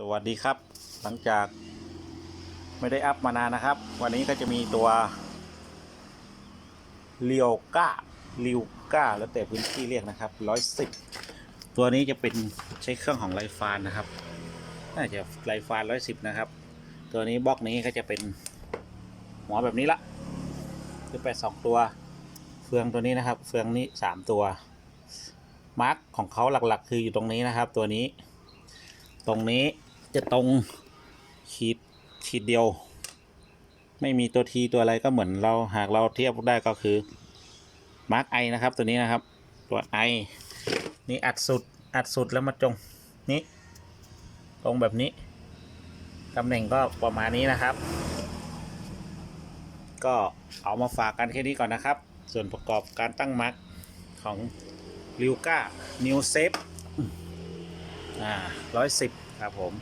สวัสดีครับ หลังจากไม่ได้อัพมานานนะครับ วันนี้ก็จะมีตัวเลียวก้าลิวก้าแล้วแต่พื้นที่เรียกนะครับร้อยสิบตัวนี้จะเป็นใช้เครื่องของไลฟานนะครับ น่าจะไลฟานร้อยสิบนะครับ ตัวนี้บล็อกนี้ก็จะเป็นหัวแบบนี้ละคือแปดสองตัว เฟืองตัวนี้นะครับ เฟืองนี้สามตัวมาร์กของเขาหลักๆ คืออยู่ตรงนี้นะครับ ตัวนี้ ตรงนี้จะตรงขีดขีดเดียว ไม่มีตัวทีตัวอะไรก็เหมือนเราหากเราเทียบได้ก็คือมาร์กไอนะครับตัวนี้นะครับ ตัวไอนี่อัดสุดอัดสุดแล้วมาจงนี้ตรงแบบนี้ตำแหน่งก็ประมาณนี้นะครับ ก็เอามาฝากกันแค่นี้ก่อนนะครับ ส่วนประกอบการตั้งมาร์กของลิวก้านิวเซฟ อ่าร้อยสิบครับผม